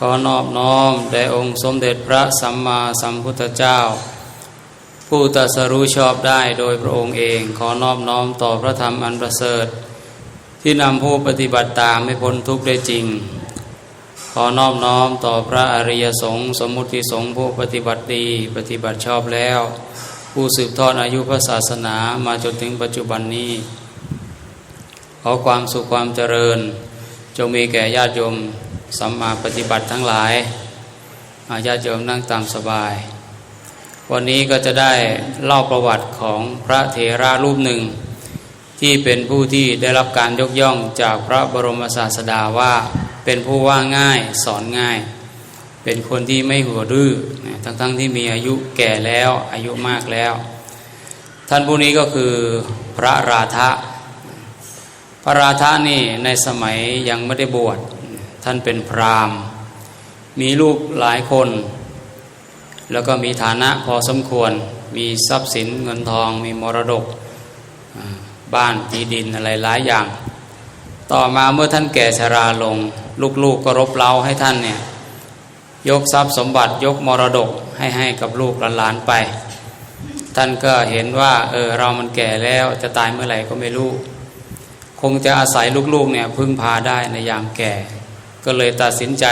ขอนอบน้อมแด่องค์สมเด็จพระสัมมาสัมพุทธเจ้า ผู้ตรัสรู้ชอบได้โดยพระองค์เองขอนอบน้อมต่อพระธรรมอันประเสริฐ ที่นำผู้ปฏิบัติตามให้พ้นทุกข์ได้จริง ขอนอบน้อมต่อพระอริยสงฆ์สมมุติสงฆ์ผู้ปฏิบัติดีปฏิบัติชอบแล้ว ผู้สืบทอดอายุพระศาสนามาจนถึงปัจจุบันนี้ ขอความสุขความเจริญ จงมีแก่ญาติโยม สัมมาปฏิบัติทั้งหลายอาญาโยมนั่งตามสบาย วันนี้ก็จะได้เล่าประวัติของพระเถระรูปหนึ่ง ที่เป็นผู้ที่ได้รับการยกย่องจากพระบรมศาสดาว่าเป็นผู้ว่าง่ายสอนง่าย เป็นคนที่ไม่หัวดื้อทั้งๆทที่มีอายุแก่แล้วอายุมากแล้ว ท่านผู้นี้ก็คือพระราธะพระราธะนี่ในสมัยยังไม่ได้บวช ท่านเป็นพราหมณ์ มีลูกหลายคน แล้วก็มีฐานะพอสมควร มีทรัพย์สินเงินทอง มีมรดก บ้านที่ดินอะไรหลายอย่าง ต่อมาเมื่อท่านแก่ชราลง ลูกๆกก็รบเร้าให้ท่านเนี่ยยกทรัพย์สมบัติยกมรดกให้ให้กับลูกหลานไป ท่านก็เห็นว่าเออเรามันแก่แล้วจะตายเมื่อไหร่ก็ไม่รู้ คงจะอาศัยลูกๆเนี่ยพึ่งพาได้ในยามแก่ ก็เลยตัดสินใจ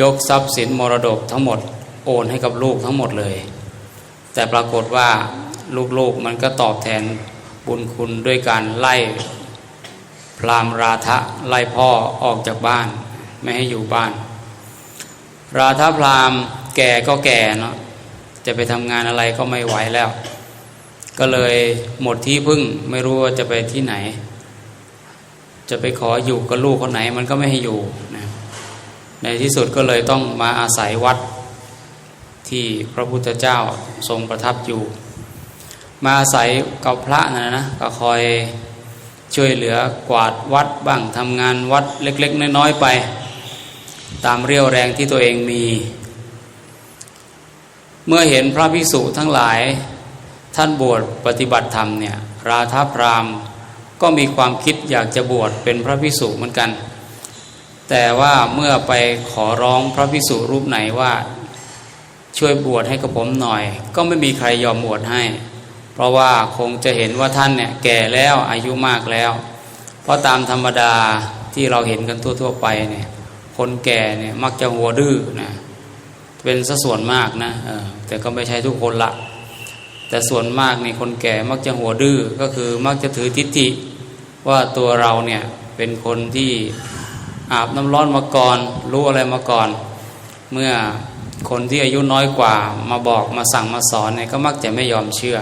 ยกทรัพย์สินมรดกทั้งหมดโอนให้กับลูกทั้งหมดเลย แต่ปรากฏว่าลูกๆมันก็ตอบแทนบุญคุณด้วยการไล่พรามราทะไล่พ่อออกจากบ้าน ไม่ให้อยู่บ้าน ราทะพรามแก่ก็แก่เนาะจะไปทำงานอะไรก็ไม่ไหวแล้ว ก็เลยหมดที่พึ่งไม่รู้ว่าจะไปที่ไหน จะไปขออยู่กับลูกคนไหนมันก็ไม่ให้อยู่นะในที่สุดก็เลยต้องมาอาศัยวัดที่พระพุทธเจ้าทรงประทับอยู่ มาอาศัยกับพระนะนะก็คอยช่วยเหลือกวาดวัดบ้างทำงานวัดเล็ก ๆ น้อย ๆ ไป ตามเรี่ยวแรงที่ตัวเองมี เมื่อเห็นพระภิกษุทั้งหลายท่านบวชปฏิบัติธรรมเนี่ยราธาพรามณ ก็มีความคิดอยากจะบวชเป็นพระภิกษุเหมือนกัน แต่ว่าเมื่อไปขอร้องพระภิกษุรูปไหนว่าช่วยบวชให้กับผมหน่อย ก็ไม่มีใครยอมบวชให้ เพราะว่าคงจะเห็นว่าท่านเนี่ยแก่แล้วอายุมากแล้ว เพราะตามธรรมดาที่เราเห็นกันทั่ว ๆ ไปเนี่ยคนแก่เนี่ยมักจะหัวดื้อนะเป็นสัส่วนมากนะแต่ก็ไม่ใช่ทุกคนละ แต่ส่วนมากนี่คนแก่มักจะหัวดื้อก็คือมักจะถือทิฏฐิว่าตัวเราเนี่ยเป็นคนที่อาบน้ำร้อนมาก่อน รู้อะไรมาก่อน เมื่อคนที่อายุน้อยกว่ามาบอกมาสั่งมาสอนเนี่ยก็มักจะไม่ยอมเชื่อ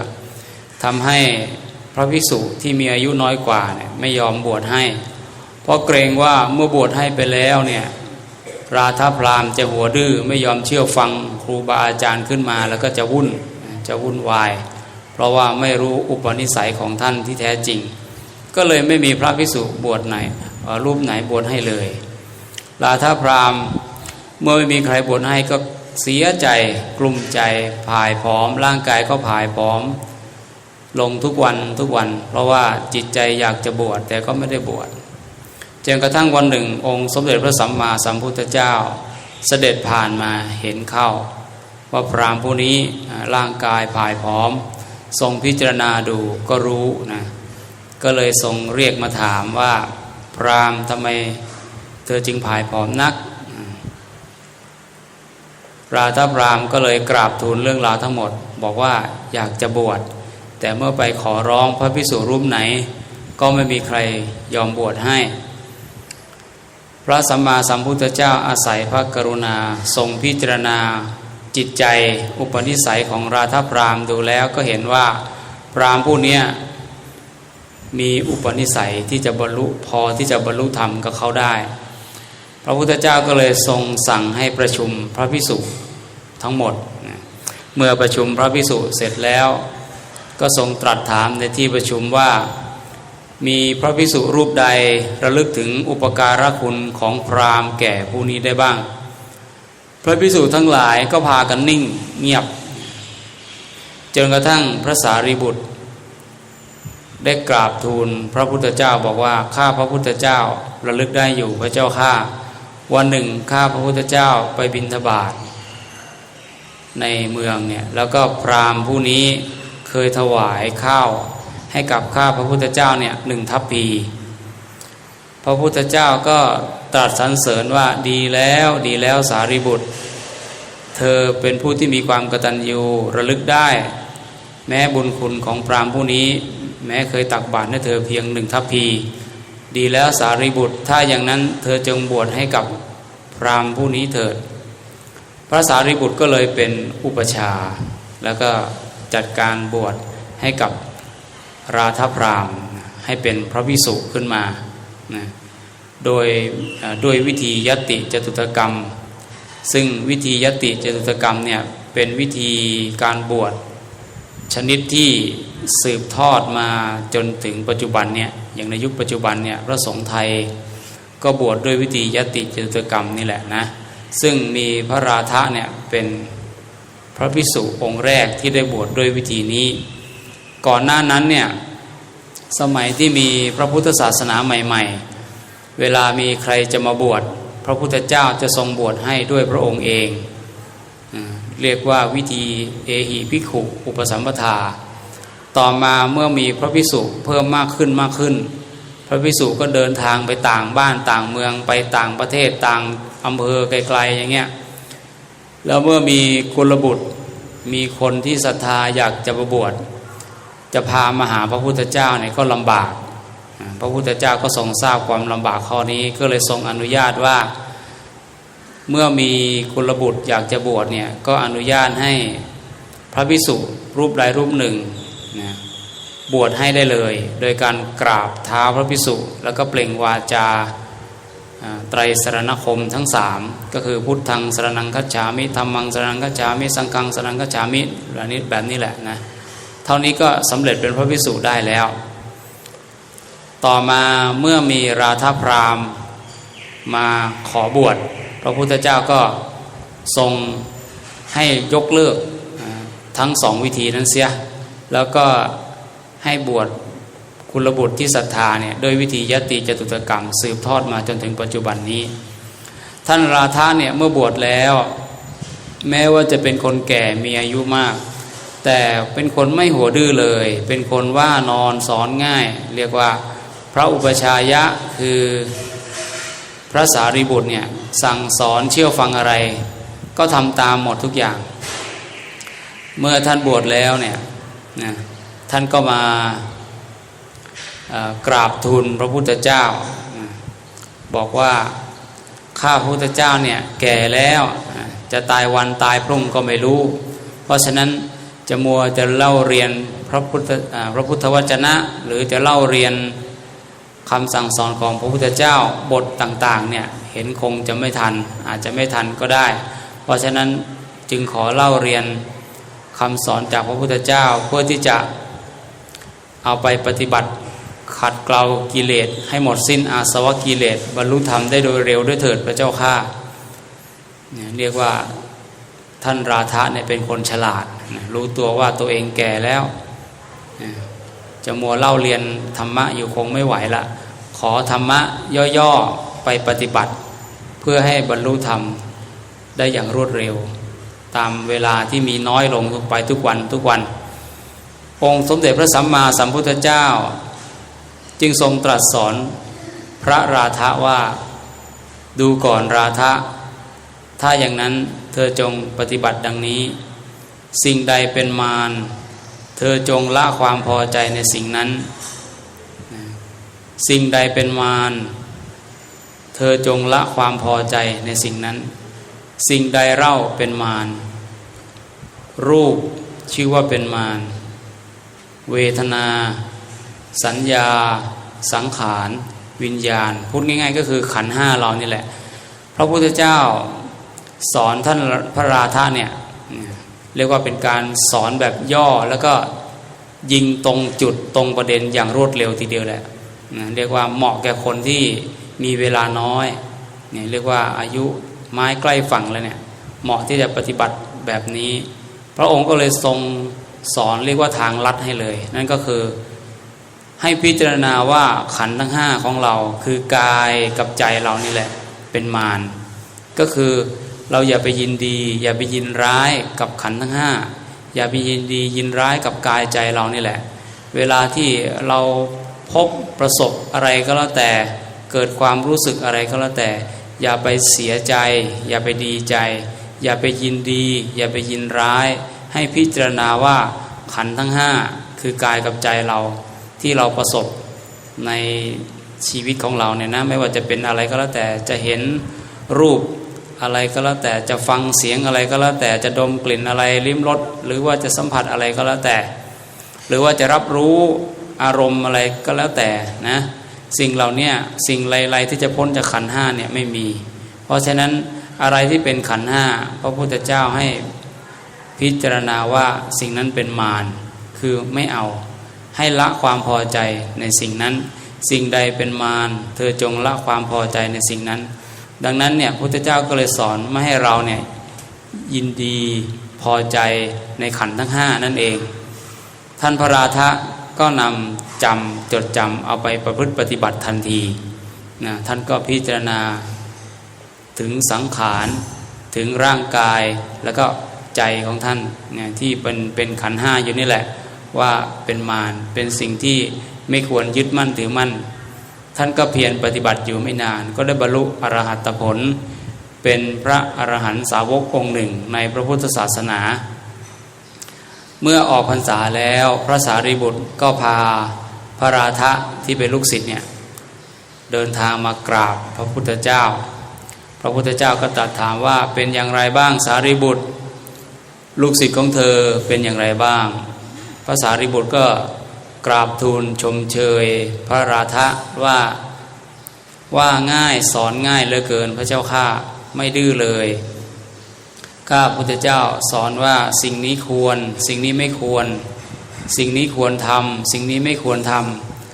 ทำให้พระภิกษุที่มีอายุน้อยกว่าเนี่ยไม่ยอมบวชให้ เพราะเกรงว่าเมื่อบวชให้ไปแล้วเนี่ยราธาพรามจะหัวดื้อไม่ยอมเชื่อฟังครูบาอาจารย์ขึ้นมาแล้วก็จะวุ่น จะวุ่นวาย เพราะว่าไม่รู้อุปนิสัยของท่านที่แท้จริง ก็เลยไม่มีพระภิกษุบวชไหนรูปไหนบวชให้เลยราธาพรามเมื่อไม่มีใครบวชให้ก็เสียใจกลุ่มใจผายผอม ร่างกายก็ผายผอม ลงทุกวันทุกวัน เพราะว่าจิตใจอยากจะบวชแต่ก็ไม่ได้บวชจนกระทั่งวันหนึ่งองค์สมเด็จพระสัมมาสัมพุทธเจ้า เสด็จผ่านมาเห็นเข้า ว่าพรามผู้นี้ร่างกายผายผอม ทรงพิจารณาดูก็รู้นะก็เลยทรงเรียกมาถามว่า พรามทำไมเธอจึงผายผอมนัก ราธพรามก็เลยกราบทูลเรื่องราวทั้งหมด บอกว่าอยากจะบวชแต่เมื่อไปขอร้องพระพิสุรูปไหน ก็ไม่มีใครยอมบวชให้ พระสัมมาสัมพุทธเจ้าอาศัยพระกรุณาทรงพิจารณา จิตใจอุปนิสัยของราธพรามดูแล้วก็เห็นว่าพรามผู้นี้มีอุปนิสัยที่จะบรรลุพอที่จะบรรลุธรรมกับเขาได้ พระพุทธเจ้าก็เลยทรงสั่งให้ประชุมพระพิสุทั้งหมด เมื่อประชุมพระพิสุเสร็จแล้ว ก็ทรงตรัสถามในที่ประชุมว่ามีพระพิสุรูปใดระลึกถึงอุปการะคุณของพรามแก่ผู้นี้ได้บ้าง พระพิสุทั้งหลายก็พากันนิ่งเงียบ จนกระทั่งพระสารีบุตร ได้กราบทูลพระพุทธเจ้าบอกว่าข้าพระพุทธเจ้าระลึกได้อยู่พระเจ้าข้าวันหนึ่งข้าพระพุทธเจ้าไปบิณฑบาตในเมืองเนี่ยแล้วก็พราหมณ์ผู้นี้เคยถวายข้าวให้กับข้าพระพุทธเจ้าเนี่ยหนึ่งทัพพีพระพุทธเจ้าก็ ตรัสสรรเสริญว่าดีแล้วดีแล้วสารีบุตร เธอเป็นผู้ที่มีความกตัญญูระลึกได้ แม้บุญคุณของพรามผู้นี้ แม้เคยตักบาตรให้เธอเพียงหนึ่งทัพพี ดีแล้วสารีบุตร ถ้าอย่างนั้นเธอจงบวชให้กับพรามผู้นี้เถิด พระสารีบุตรก็เลยเป็นอุปชา แล้วก็จัดการบวชให้กับราธพรามให้เป็นพระวิสุขึ้นมานะ โดยด้วยวิธียติจตุตกรรม ซึ่งวิธียติจตุตกรรมเนี่ยเป็นวิธีการบวชชนิดที่สืบทอดมาจนถึงปัจจุบันเนี่ยอย่างในยุคปัจจุบันเนี่ยพระสงฆ์ไทยก็บวชด้วยวิธียติจตุตกรรมนี่แหละนะซึ่งมีพระราธะเนี่ยเป็นพระพิสุองค์แรกที่ได้บวชด้วยวิธีนี้ ก่อนหน้านั้นเนี่ยสมัยที่มีพระพุทธศาสนาใหม่ ๆ เวลามีใครจะมาบวชพระพุทธเจ้าจะทรงบวชให้ด้วยพระองค์เอง เรียกว่าวิธีเอหิภิกขุอุปสัมปทา ต่อมาเมื่อมีพระพิสุเพิ่มมากขึ้นมากขึ้น พระพิสุก็เดินทางไปต่างบ้านต่างเมืองไปต่างประเทศต่างอำเภอไกลๆอย่างเงี้ยแล้วเมื่อมีกุลบุตรมีคนที่ศรัทธาอยากจะมาบวชจะพามาหาพระพุทธเจ้าเนี่ยก็ลำบาก พระพุทธเจ้าก็ทรงทราบความลำบากข้อนี้ก็เลยทรงอนุญาตว่า เมื่อมีกุลบุตรอยากจะบวชเนี่ยก็อนุญาตให้พระภิกษุรูปใดรูปหนึ่งนะบวชให้ได้เลย โดยการกราบเท้าพระภิกษุ แล้วก็เปล่งวาจาไตรสรณคมทั้งสามก็คือพุทธังสรนังคัจฉามิธรรมังสรนังคัจฉามิสังฆังสรนังคัจฉามิแบบนี้แบบนี้แหละนะเท่านี้ก็สำเร็จเป็นพระภิกษุได้แล้ว ต่อมาเมื่อมีราธพราหม์มาขอบวชพระพุทธเจ้าก็ทรงให้ยกเลิกทั้งสองวิธีนั้นเสีย แล้วก็ให้บวชคุณบุตรที่ศรัทธาเนี่ยโดยวิธียติจตุตกรรม สืบทอดมาจนถึงปัจจุบันนี้ ท่านราธาเนี่ยเมื่อบวชแล้ว แม้ว่าจะเป็นคนแก่มีอายุมาก แต่เป็นคนไม่หัวดื้อเลย เป็นคนว่านอนสอนง่าย เรียกว่า พระอุปชายะคือพระสารีบุตรเนี่ยสั่งสอนเชื่อฟังอะไร ก็ทำตามหมดทุกอย่าง เมื่อท่านบวชแล้วเนี่ยนะท่านก็มากราบทูลพระพุทธเจ้า บอกว่าข้าพระพุทธเจ้าเนี่ยแก่แล้วจะตายวันตายพรุ่งก็ไม่รู้ เพราะฉะนั้นจะมัวจะเล่าเรียนพระพุทธพระพุทธวจนะ หรือจะเล่าเรียน คำสั่งสอนของพระพุทธเจ้าบทต่างๆเนี่ยเห็นคงจะไม่ทันอาจจะไม่ทันก็ได้ เพราะฉะนั้นจึงขอเล่าเรียนคำสอนจากพระพุทธเจ้าเพื่อที่จะเอาไปปฏิบัติขัดเกลากิเลสให้หมดสิ้นอาสวะกิเลสบรรลุธรรมได้โดยเร็วด้วยเถิดพระเจ้าข้าเนี่ยเรียกว่าท่านราธะเนี่ยเป็นคนฉลาด รู้ตัวว่าตัวเองแก่แล้ว จะมัวเล่าเรียนธรรมะอยู่คงไม่ไหวละ ขอธรรมะย่อๆไปปฏิบัติ เพื่อให้บรรลุธรรมได้อย่างรวดเร็ว ตามเวลาที่มีน้อยลงทุกไปทุกวันทุกวัน องค์สมเด็จพระสัมมาสัมพุทธเจ้า จึงทรงตรัสสอนพระราธะว่าดูก่อนราธะถ้าอย่างนั้นเธอจงปฏิบัติดังนี้ สิ่งใดเป็นมาร ธอจงละความพอใจในสิ่งนั้น สิ่งใดเป็นมาร เธอจงละความพอใจในสิ่งนั้น สิ่งใดเล่าเป็นมาร รูปชื่อว่าเป็นมาร เวทนา สัญญา สังขาร วิญญาณ พูดง่ายๆ ก็คือขันห้าเรานี่แหละ พระพุทธเจ้าสอนท่านพระราธาเนี่ย เรียกว่าเป็นการสอนแบบย่อแล้วก็ยิงตรงจุดตรงประเด็นอย่างรวดเร็วทีเดียวแหละนะเรียกว่าเหมาะแก่คนที่มีเวลาน้อยเนี่ยเรียกว่าอายุไม้ใกล้ฝั่งแล้วเนี่ยเหมาะที่จะปฏิบัติแบบนี้ พระองค์ก็เลยทรงสอนเรียกว่าทางลัดให้เลย นั่นก็คือให้พิจารณาว่าขันทั้งห้าของเรา คือกายกับใจเรานี่แหละเป็นมารก็คือ เราอย่าไปยินดี อย่าไปยินร้ายกับขันทั้งห้าอย่าไปยินดียินร้ายกับกายใจเรานี่แหละ เวลาที่เราพบประสบอะไรก็แล้วแต่เกิดความรู้สึกอะไรก็แล้วแต่ อย่าไปเสียใจ อย่าไปดีใจ อย่าไปยินดี อย่าไปยินร้าย ให้พิจารณาว่าขันทั้งห้าคือกายกับใจเราที่เราประสบในชีวิตของเราเนี่ยนะไม่ว่าจะเป็นอะไรก็แล้วแต่จะเห็นรูป อะไรก็แล้วแต่จะฟังเสียงอะไรก็แล้วแต่จะดมกลิ่นอะไรลิ้มรสหรือว่าจะสัมผัสอะไรก็แล้วแต่ หรือว่าจะรับรู้อารมณ์อะไรก็แล้วแต่นะสิ่งเหล่านี้สิ่งไร ๆ ที่จะพ้นจากขันห้าเนี่ยไม่มี เพราะฉะนั้นอะไรที่เป็นขันห้าพระพุทธเจ้าให้พิจารณาว่าสิ่งนั้นเป็นมารคือไม่เอาให้ละความพอใจในสิ่งนั้น สิ่งใดเป็นมารเธอจงละความพอใจในสิ่งนั้น ดังนั้นเนี่ยพุทธเจ้าก็เลยสอนไม่ให้เราเนี่ยยินดีพอใจในขันทั้งห้านั่นเอง ท่านพระราธะก็นำจำจดจำเอาไปประพฤติปฏิบัติทันทีนะท่านก็พิจารณาถึงสังขารถึงร่างกายแล้วก็ใจของท่านเนี่ยที่เป็นเป็นขันห้าอยู่นี่แหละ ว่าเป็นมารเป็นสิ่งที่ไม่ควรยึดมั่นถือมั่น ท่านก็เพียรปฏิบัติอยู่ไม่นาน ก็ได้บรรลุอรหัตผล เป็นพระอรหันตสาวกองค์หนึ่งในพระพุทธศาสนา เมื่อออกพรรษาแล้วพระสารีบุตรก็พาพระราธะที่เป็นลูกศิษย์เนี่ยเดินทางมากราบพระพุทธเจ้า พระพุทธเจ้าก็ตรัสถามว่าเป็นอย่างไรบ้างสารีบุตร ลูกศิษย์ของเธอเป็นอย่างไรบ้าง พระสารีบุตรก็ กราบทูลชมเชย พระราธะว่าว่าง่ายสอนง่ายเหลือเกินพระเจ้าข้าไม่ดื้อเลยข้าพุทธเจ้าสอนว่าสิ่งนี้ควร สิ่งนี้ไม่ควร สิ่งนี้ควรทำสิ่งนี้ไม่ควรท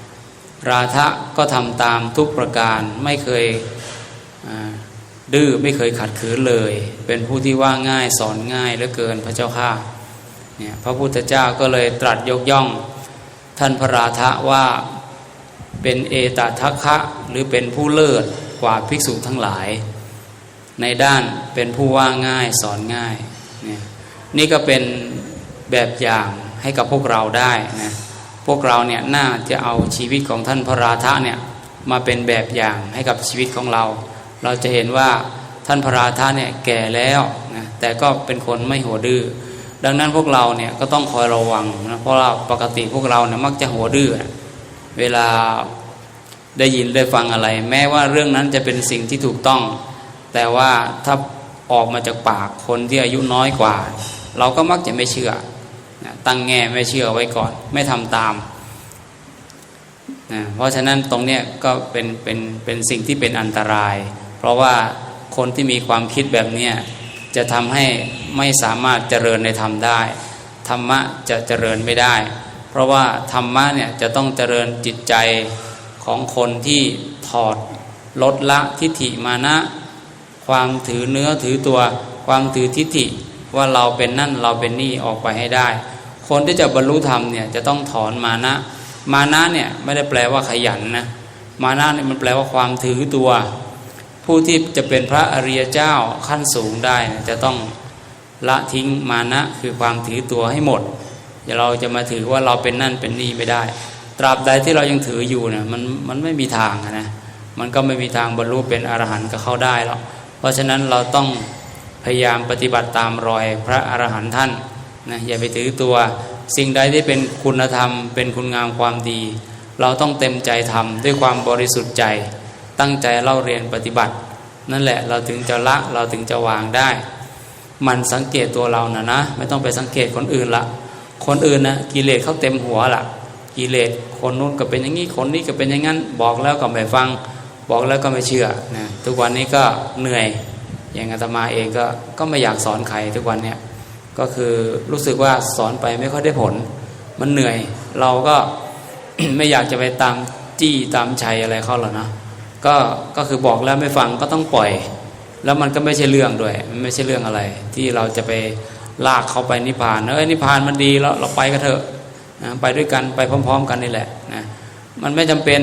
ำราธะก็ทำตามทุกประการไม่เคยดื้อไม่เคยขัดขืนเลย เป็นผู้ที่ว่าง่ายสอนง่ายเหลือเกินพระเจ้าข้าเนี่ยพระพุทธเจ้าก็เลยตรัสยกย่อง ท่านพระราธะว่าเป็นเอตทัคคะหรือเป็นผู้เลิศกว่าภิกษุทั้งหลาย ในด้านเป็นผู้ว่าง่ายสอนง่ายเนี่ยนี่ก็เป็นแบบอย่างให้กับพวกเราได้นะพวกเราเนี่ยน่าจะเอาชีวิตของท่านพระราธะเนี่ยมาเป็นแบบอย่างให้กับชีวิตของเรา เราจะเห็นว่าท่านพระราธะเนี่ยแก่แล้วนะแต่ก็เป็นคนไม่หัวดื้อ ดังนั้นพวกเราเนี่ยก็ต้องคอยระวังนะเพราะว่าปกติพวกเราเนี่ยมักจะหัวดื้อนะเวลาได้ยินได้ฟังอะไร แม้ว่าเรื่องนั้นจะเป็นสิ่งที่ถูกต้อง แต่ว่าถ้าออกมาจากปากคนที่อายุน้อยกว่า เราก็มักจะไม่เชื่อนะตั้งแง่ไม่เชื่อไว้ก่อน ไม่ทำตามนะเพราะฉะนั้นตรงเนี้ยก็เป็นเป็นเป็นสิ่งที่เป็นอันตราย เพราะว่าคนที่มีความคิดแบบเนี้ย จะทำให้ไม่สามารถเจริญในธรรมได้ ธรรมะจะเจริญไม่ได้ เพราะว่าธรรมะเนี่ยจะต้องเจริญจิตใจของคนที่ถอดลดละทิฏฐิมานะ ความถือเนื้อถือตัว ความถือทิฏฐิว่าเราเป็นนั่นเราเป็นนี่ออกไปให้ได้ คนที่จะบรรลุธรรมเนี่ยจะต้องถอนมานะ มานะเนี่ยไม่ได้แปลว่าขยันนะมานะเนี่ยมันแปลว่าความถือตัว ผู้ที่จะเป็นพระอริยเจ้าขั้นสูงได้จะต้องละทิ้งมานะคือความถือตัวให้หมดอย่าเราจะมาถือว่าเราเป็นนั่นเป็นนี่ไม่ได้ ตราบใดที่เรายังถืออยู่เนี่ยมันมันไม่มีทางนะมันก็ไม่มีทางบรรลุเป็นอรหันต์ก็เข้าได้หรอกเพราะฉะนั้นเราต้องพยายามปฏิบัติตามรอยพระอรหันต์ท่านนะอย่าไปถือตัวสิ่งใดที่เป็นคุณธรรม เป็นคุณงามความดี เราต้องเต็มใจทำด้วยความบริสุทธิ์ใจ ตั้งใจเล่าเรียนปฏิบัติ นั่นแหละเราถึงจะละเราถึงจะวางได้ มันสังเกตตัวเรานะนะ ไม่ต้องไปสังเกตคนอื่นละคนอื่นนะกิเลสเขาเต็มหัวละกิเลสคนนู้นก็เป็นอย่างนี้คนนี้ก็เป็นอย่างนั้น บอกแล้วก็ไม่ฟัง บอกแล้วก็ไม่เชื่อนะทุกวันนี้ก็เหนื่อยอย่างอาตมาเองก็ก็ไม่อยากสอนใครทุกวันเนี่ยก็คือรู้สึกว่าสอนไปไม่ค่อยได้ผล มันเหนื่อยเราก็ไม่อยากจะไปตามจี้ตามชัยอะไรเขาหรอกนะ ก็ก็คือบอกแล้วไม่ฟังก็ต้องปล่อย แล้วมันก็ไม่ใช่เรื่องด้วย มันไม่ใช่เรื่องอะไร ที่เราจะไปลากเขาไปนิพพานเอ้ยนิพพานมันดีแล้วเราไปกันเถอะนะไปด้วยกันไปพร้อม ๆ กันนี่แหละนะมันไม่จำเป็น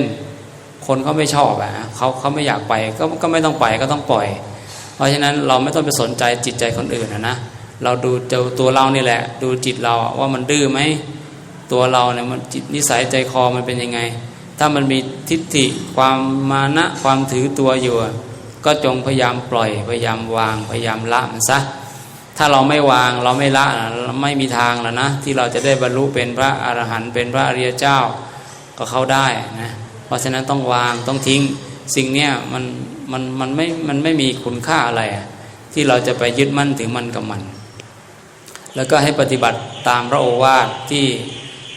คนเขาไม่ชอบอะเขาเขาไม่อยากไปก็ก็ไม่ต้องไปก็ต้องปล่อย เพราะฉะนั้นเราไม่ต้องไปสนใจจิตใจคนอื่นนะนะเราดูเจ้าตัวเรานี่แหละ ดูจิตเราว่ามันดื้อไหมตัวเราเนี่ยมันจิตนิสัยใจคอมันเป็นยังไง ถ้ามันมีทิฏฐิความมานะความถือตัวอยู่ ก็จงพยายามปล่อยพยายามวางพยายามละมันซะถ้าเราไม่วางเราไม่ละไม่มีทางแล้วนะ ที่เราจะได้บรรลุเป็นพระอรหันต์เป็นพระอริยเจ้าก็เข้าได้นะเพราะฉะนั้นต้องวางต้องทิ้งสิ่งเนี้ยมันมันมันไม่มันไม่มีคุณค่าอะไร ที่เราจะไปยึดมั่นถึงมันกับมัน แล้วก็ให้ปฏิบัติตามพระโอวาทที่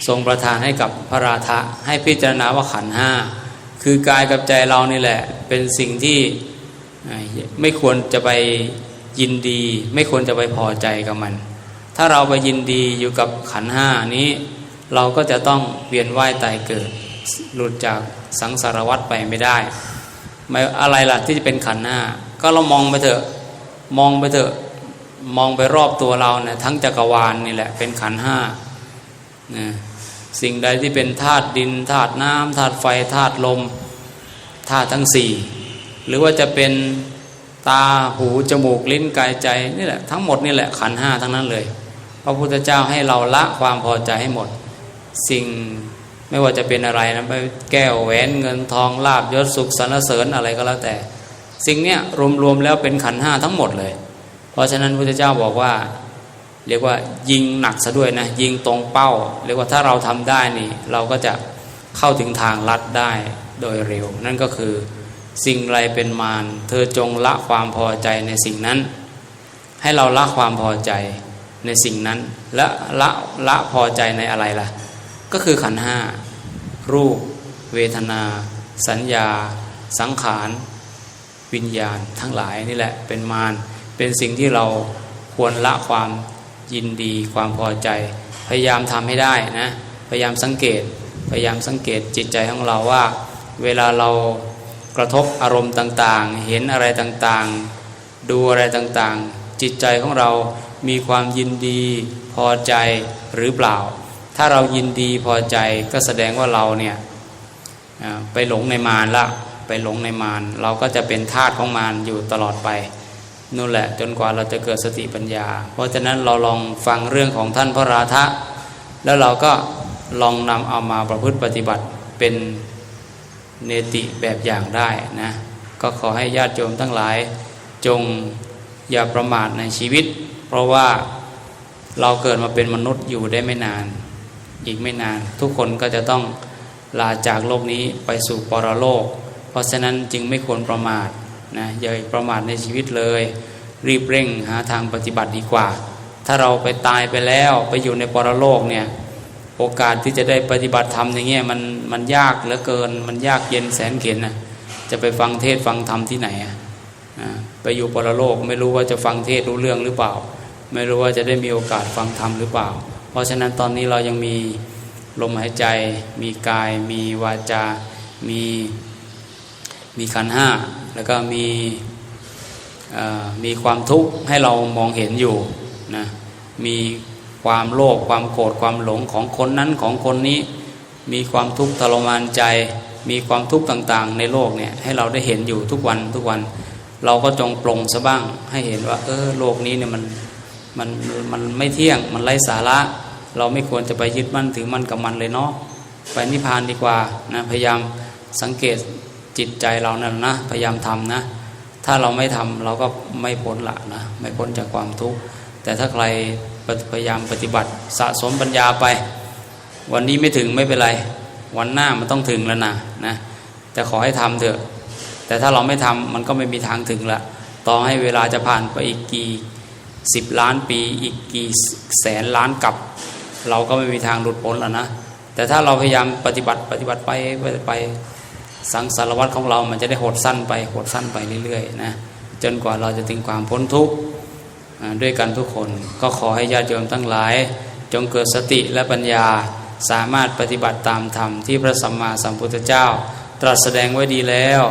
ทรงประทานให้กับพระราธะให้พิจารณาว่าขันห้าคือกายกับใจเรานี่แหละ เป็นสิ่งที่ไม่ควรจะไปยินดี ไม่ควรจะไปพอใจกับมัน ถ้าเราไปยินดีอยู่กับขันห้านี้ เราก็จะต้องเวียนว่ายตายเกิด หลุดจากสังสารวัฏไปไม่ได้ไม่อะไรล่ะที่จะเป็นขันห้าก็เรามองไปเถอะมองไปเถอะมองไปรอบตัวเราเนี่ยทั้งจักรวาลนี่แหละเป็นขันห้า นะสิ่งใดที่เป็นธาตุดินธาตุน้ำธาตุไฟธาตุลมธาตุทั้งสี่หรือว่าจะเป็นตาหูจมูกลิ้นกายใจนี่แหละทั้งหมดนี่แหละขันห้าทั้งนั้นเลย พระพุทธเจ้าให้เราละความพอใจให้หมด สิ่งไม่ว่าจะเป็นอะไรนะไปแก้วแหวนเงินทองลาบยศสุขสรรเสริญอะไรก็แล้วแต่ สิ่งเนี้ยรวมๆแล้วเป็นขันห้าทั้งหมดเลย เพราะฉะนั้นพระพุทธเจ้าบอกว่า เรียกว่ายิงหนักซะด้วยนะยิงตรงเป้า เรียกว่าถ้าเราทำได้นี่เราก็จะเข้าถึงทางลัดได้โดยเร็ว นั่นก็คือสิ่งไรเป็นมาร เธอจงละความพอใจในสิ่งนั้น ให้เราละความพอใจในสิ่งนั้น และละละพอใจในอะไรล่ะ ก็คือขันห้ารูป เวทนา สัญญา สังขารวิญญาณทั้งหลายนี่แหละเป็นมารเป็นสิ่งที่เราควรละความ ยินดีความพอใจ พยายามทำให้ได้นะพยายามสังเกต พยายามสังเกตจิตใจของเราว่า เวลาเรากระทบอารมณ์ต่างๆ เห็นอะไรต่างๆ ดูอะไรต่างๆ จิตใจของเรามีความยินดีพอใจหรือเปล่า ถ้าเรายินดีพอใจก็แสดงว่าเราเนี่ยไปหลงในมารละไปหลงในมารเราก็จะเป็นทาสของมารอยู่ตลอดไป นู่นแหละจนกว่าเราจะเกิดสติปัญญา เพราะฉะนั้นเราลองฟังเรื่องของท่านพระราธะแล้วเราก็ลองนำเอามาประพฤติปฏิบัติเป็นเนติแบบอย่างได้นะก็ขอให้ญาติโยมทั้งหลาย จงอย่าประมาทในชีวิต เพราะว่าเราเกิดมาเป็นมนุษย์อยู่ได้ไม่นาน อีกไม่นาน ทุกคนก็จะต้องลาจากโลกนี้ไปสู่ปรโลก เพราะฉะนั้นจึงไม่ควรประมาท นะอย่าประมาทในชีวิตเลย รีบเร่งหาทางปฏิบัติดีกว่า ถ้าเราไปตายไปแล้วไปอยู่ในปรโลกเนี่ยโอกาสที่จะได้ปฏิบัติธรรมอย่างเงี้ยมันมันยากเหลือเกิน มันยากเย็นแสนเข็นนะจะไปฟังเทศฟังธรรมที่ไหนอะไปอยู่ปรโลกไม่รู้ว่าจะฟังเทศรู้เรื่องหรือเปล่า ไม่รู้ว่าจะได้มีโอกาสฟังธรรมหรือเปล่า เพราะฉะนั้นตอนนี้เรายังมีลมหายใจ มีกาย มีวาจา มีมีขันห้า แล้วก็มีมีความทุกข์ให้เรามองเห็นอยู่นะมีความโลภความโกรธความหลงของคนนั้นของคนนี้ มีความทุกข์ทรมานใจ มีความทุกข์ต่างๆ ในโลกเนี่ยให้เราได้เห็นอยู่ทุกวันทุกวัน เราก็จงปลงซะบ้างให้เห็นว่า เออโลกนี้เนี่ยมันมันมันไม่เที่ยงมันไร้สาระ เราไม่ควรจะไปยึดมั่นถือมั่นกับมันเลยเนาะไปนิพพานดีกว่านะพยายามสังเกต จิตใจเรานั่นนะ พยายามทำนะ ถ้าเราไม่ทำเราก็ไม่พ้นละนะไม่พ้นจากความทุกข์แต่ถ้าใครพยายามปฏิบัติสะสมปัญญาไป วันนี้ไม่ถึงไม่เป็นไร วันหน้ามันต้องถึงแล้วนะนะแต่ขอให้ทำเถอะ แต่ถ้าเราไม่ทำมันก็ไม่มีทางถึงละต่อให้เวลาจะผ่านไปอีกกี่สิบล้านปีอีกกี่แสนล้านกับ เราก็ไม่มีทางหลุดพ้นแล้วนะแต่ถ้าเราพยายามปฏิบัติปฏิบัติไปไป สังสารวัตรของเรามันจะได้หดสั้นไปหดสั้นไปเรื่อยๆนะจนกว่าเราจะถึงความพ้นทุกข์ด้วยกันทุกคนก็ขอให้ญาติโยมทั้งหลาย จงเกิดสติและปัญญาสามารถปฏิบัติตามธรรมที่พระสัมมาสัมพุทธเจ้า ตรัสแสดงไว้ดีแล้ว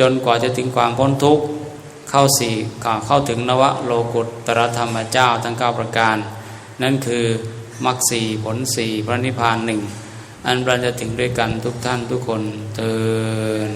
จนกว่าจะถึงความพ้นทุกข์เข้าสี่เข้าถึงนวโลกุตตรธรรมเจ้าทั้งเก้าประการ นั่นคือมรรคสี่ผลสี่พระนิพพานหนึ่ง อันเราจะถึงด้วยกันทุกท่านทุกคนเตือน